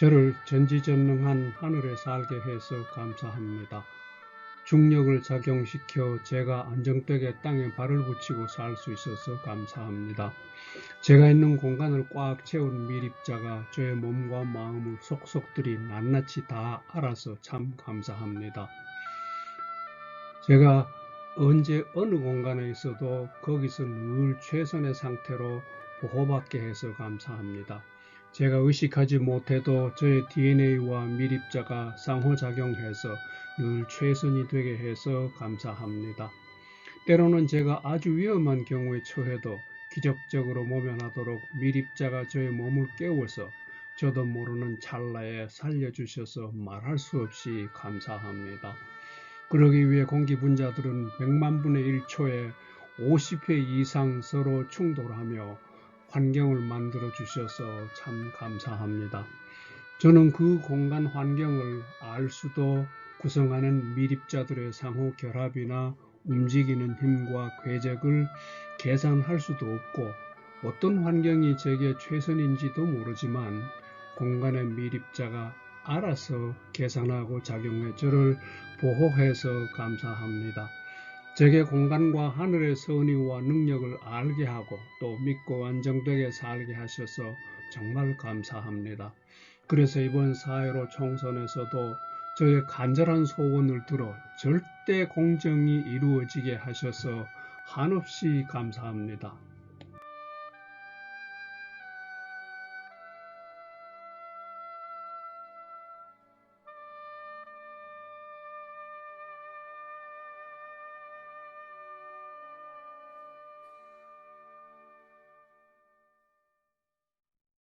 저를 전지전능한 하늘에 살게 해서 감사합니다. 중력을 작용시켜 제가 안정되게 땅에 발을 붙이고 살 수 있어서 감사합니다. 제가 있는 공간을 꽉 채운 미립자가 저의 몸과 마음을 속속들이 낱낱이 다 알아서 참 감사합니다. 제가 언제 어느 공간에 있어도 거기서 늘 최선의 상태로 보호받게 해서 감사합니다. 제가 의식하지 못해도 저의 DNA와 미립자가 상호작용해서 늘 최선이 되게 해서 감사합니다. 때로는 제가 아주 위험한 경우에 처해도 기적적으로 모면하도록 미립자가 저의 몸을 깨워서 저도 모르는 찰나에 살려주셔서 말할 수 없이 감사합니다. 그러기 위해 공기분자들은 100만 분의 1초에 50회 이상 서로 충돌하며 환경을 만들어 주셔서 참 감사합니다. 저는 그 공간 환경을 알 수도 구성하는 미립자들의 상호 결합이나 움직이는 힘과 궤적을 계산할 수도 없고 어떤 환경이 제게 최선인지도 모르지만 공간의 미립자가 알아서 계산하고 작용해 저를 보호해서 감사합니다. 제게 공간과 하늘의 선의와 능력을 알게 하고 또 믿고 안정되게 살게 하셔서 정말 감사합니다. 그래서 이번 사회로 총선에서도 저의 간절한 소원을 들어 절대 공정이 이루어지게 하셔서 한없이 감사합니다.